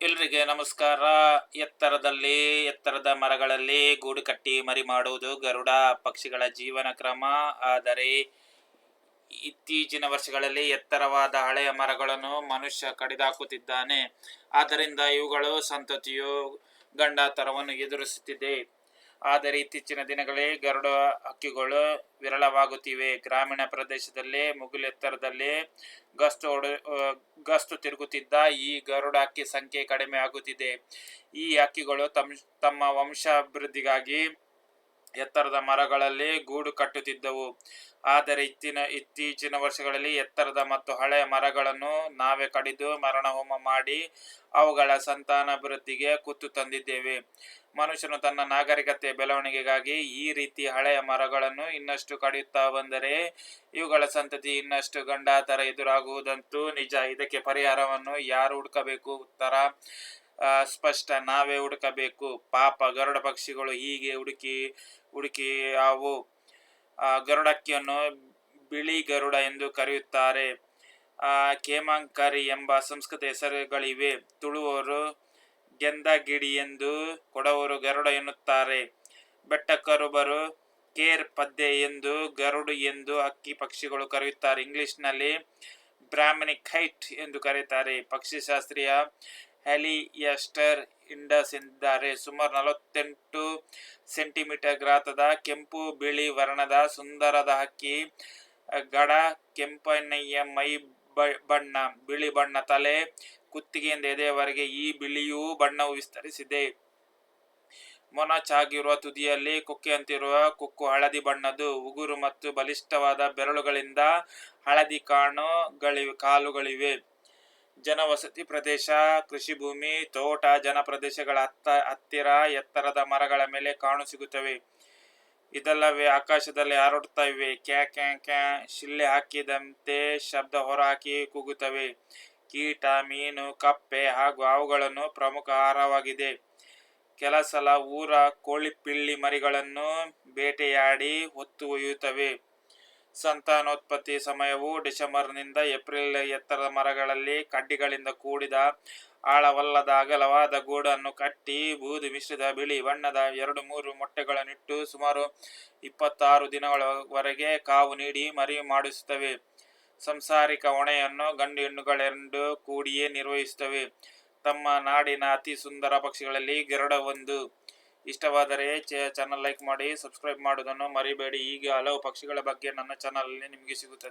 ಎಲ್ರಿಗೆ ನಮಸ್ಕಾರ. ಎತ್ತರದಲ್ಲಿ, ಎತ್ತರದ ಮರಗಳಲ್ಲಿ ಗೂಡು ಕಟ್ಟಿ ಮರಿ ಮಾಡುವುದು ಗರುಡ ಪಕ್ಷಿಗಳ ಜೀವನ ಕ್ರಮ. ಆದರೆ ಇತ್ತೀಚಿನ ವರ್ಷಗಳಲ್ಲಿ ಎತ್ತರವಾದ ಹಳೆಯ ಮರಗಳನ್ನು ಮನುಷ್ಯ ಕಡಿದಾಕುತ್ತಿದ್ದಾನೆ. ಆದ್ದರಿಂದ ಇವುಗಳು ಸಂತತಿಯು ಗಂಡಾತರವನ್ನು ಎದುರಿಸುತ್ತಿದೆ. ಆದರೆ ಇತ್ತೀಚಿನ ದಿನಗಳಲ್ಲಿ ಗರುಡ ಹಕ್ಕಿಗಳು ವಿರಳವಾಗುತ್ತಿವೆ. ಗ್ರಾಮೀಣ ಪ್ರದೇಶದಲ್ಲಿ ಮುಗಿಲೆತ್ತರದಲ್ಲಿ ಗಸ್ತು ಹೊಡೆ ಗಸ್ತು ತಿರುಗುತ್ತಿದ್ದ ಈ ಗರುಡ ಹಕ್ಕಿ ಸಂಖ್ಯೆ ಕಡಿಮೆ ಆಗುತ್ತಿದೆ. ಈ ಹಕ್ಕಿಗಳು ತಮ್ಮ ತಮ್ಮ ವಂಶಾಭಿವೃದ್ಧಿಗಾಗಿ ಎತ್ತರದ ಮರಗಳಲ್ಲಿ ಗೂಡು ಕಟ್ಟುತ್ತಿದ್ದವು. ಆದರೆ ಇತ್ತಿನ, ಇತ್ತೀಚಿನ ವರ್ಷಗಳಲ್ಲಿ ಎತ್ತರದ ಮತ್ತು ಹಳೆಯ ಮರಗಳನ್ನು ನಾವೇ ಕಡಿದು ಮರಣಹೋಮ ಮಾಡಿ ಅವುಗಳ ಸಂತಾನಾಭಿವೃದ್ಧಿಗೆ ಕುತ್ತು ತಂದಿದ್ದೇವೆ. ಮನುಷ್ಯನು ತನ್ನ ನಾಗರಿಕತೆ ಬೆಳವಣಿಗೆಗಾಗಿ ಈ ರೀತಿ ಹಳೆಯ ಮರಗಳನ್ನು ಇನ್ನಷ್ಟು ಕಡಿಯುತ್ತಾ ಬಂದರೆ ಇವುಗಳ ಸಂತತಿ ಇನ್ನಷ್ಟು ಗಂಡಾತರ ಎದುರಾಗುವುದಂತೂ ನಿಜ. ಇದಕ್ಕೆ ಪರಿಹಾರವನ್ನು ಯಾರು ಹುಡುಕಬೇಕು? ಉತ್ತರ ಸ್ಪಷ್ಟ. ನಾವೇ ಹುಡುಕಬೇಕು. ಪಾಪ ಗರುಡ ಪಕ್ಷಿಗಳು ಹೀಗೆ ಹುಡುಕಿ ಹುಡುಕಿ ಆ, ಗರುಡಕ್ಕಿಯನ್ನು ಬಿಳಿ ಗರುಡ ಎಂದು ಕರೆಯುತ್ತಾರೆ. ಆ, ಕೇಮಾಂಕರಿ ಎಂಬ ಸಂಸ್ಕೃತ ಹೆಸರುಗಳಿವೆ. ತುಳುವರು ಗೆಂದಗಿಡಿ ಎಂದು ಕೊಡವರು ಗರುಡ ಎನ್ನುತ್ತಾರೆ. ಬೆಟ್ಟಕರುಬರು ಕೇರ್ ಪದ್ಯ ಎಂದು ಗರುಡು ಎಂದು ಹಕ್ಕಿ ಪಕ್ಷಿಗಳು ಕರೆಯುತ್ತಾರೆ. ಇಂಗ್ಲಿಷ್ನಲ್ಲಿ ಬ್ರಾಹ್ಮಣಿಕ್ ಹೈಟ್ ಎಂದು ಕರೆಯುತ್ತಾರೆ. ಪಕ್ಷಿಶಾಸ್ತ್ರೀಯ ಹೆಲಿಯಸ್ಟರ್ ಇಂಡಸ್ ಎಂದಿದ್ದಾರೆ ಸುಮಾರು ನಲವತ್ತೆಂಟು ಸೆಂಟಿಮೀಟರ್ ಗ್ರಾತದ ಕೆಂಪು ಬಿಳಿ ವರ್ಣದ ಸುಂದರದ ಹಕ್ಕಿ, ಗಡ ಕೆಂಪನೆಯ ಮೈ ಬಣ್ಣ, ಬಿಳಿ ಬಣ್ಣ ತಲೆ, ಕುತ್ತಿಗೆಯಿಂದ ಎದೆಯವರೆಗೆ ಈ ಬಿಳಿಯೂ ಬಣ್ಣವು ವಿಸ್ತರಿಸಿದೆ. ಮೊನಚಾಗಿರುವ ತುದಿಯಲ್ಲಿ ಕೊಕ್ಕೆಯಂತಿರುವ ಕೊಕ್ಕು ಹಳದಿ ಬಣ್ಣದ್ದು, ಉಗುರು ಮತ್ತು ಬಲಿಷ್ಠವಾದ ಬೆರಳುಗಳಿಂದ ಹಳದಿ ಕಾಣುಗಳಿವೆ, ಕಾಲುಗಳಿವೆ. ಜನವಸತಿ ಪ್ರದೇಶ, ಕೃಷಿ ಭೂಮಿ, ತೋಟ, ಜನಪ್ರದೇಶಗಳ ಹತ್ತ, ಹತ್ತಿರ ಎತ್ತರದ ಮರಗಳ ಮೇಲೆ ಕಾಣು ಸಿಗುತ್ತವೆ. ಇದಲ್ಲವೇ ಆಕಾಶದಲ್ಲಿ ಹಾರಾಡುತ್ತಾ ಇವೆ. ಕ್ಯಾ ಕ್ಯಾ ಕ್ಯಾ, ಶಿಲ್ಲೆ ಹಾಕಿದಂತೆ ಶಬ್ದ ಹೊರಹಾಕಿ ಕೂಗುತ್ತವೆ. ಕೀಟ, ಮೀನು, ಕಪ್ಪೆ ಹಾಗೂ ಅವುಗಳನ್ನು ಪ್ರಮುಖ ಆಹಾರವಾಗಿದೆ. ಕೆಲ ಸಲ ಊರ ಕೋಳಿಪಿಳ್ಳಿ ಮರಿಗಳನ್ನು ಬೇಟೆಯಾಡಿ ಹೊತ್ತು ಒಯ್ಯುತ್ತವೆ. ಸಂತಾನೋತ್ಪತ್ತಿ ಸಮಯವು ಡಿಸೆಂಬರ್ನಿಂದ ಏಪ್ರಿಲ್ ಎತ್ತರದ ಮರಗಳಲ್ಲಿ ಕಡ್ಡಿಗಳಿಂದ ಕೂಡಿದ ಆಳವಲ್ಲದ ಅಗಲವಾದ ಗೂಡನ್ನು ಕಟ್ಟಿ ಬೂದು ಮಿಶ್ರಿತ ಬಿಳಿ ಬಣ್ಣದ ಎರಡು ಮೂರು ಮೊಟ್ಟೆಗಳನ್ನಿಟ್ಟು ಸುಮಾರು ಇಪ್ಪತ್ತಾರು ದಿನಗಳವರೆಗೆ ಕಾವು ನೀಡಿ ಮರಿ ಮಾಡಿಸುತ್ತವೆ. ಸಂಸಾರಿಕ ಹೊಣೆಯನ್ನು ಗಂಡು ಹೆಣ್ಣುಗಳೆರಡು ಕೂಡಿಯೇ ನಿರ್ವಹಿಸುತ್ತವೆ. ತಮ್ಮ ನಾಡಿನ ಅತಿ ಸುಂದರ ಪಕ್ಷಿಗಳಲ್ಲಿ ಗರುಡ ಒಂದು ಇಷ್ಟವಾದರೆ ಚಾನಲ್ ಲೈಕ್ ಮಾಡಿ ಸಬ್ಸ್ಕ್ರೈಬ್ ಮಾಡೋದನ್ನು ಮರಿಬೇಡಿ. ಹೀಗೆ ಹಲವು ಪಕ್ಷಿಗಳ ಬಗ್ಗೆ ನನ್ನ ಚಾನಲಲ್ಲಿ ನಿಮಗೆ ಸಿಗುತ್ತದೆ.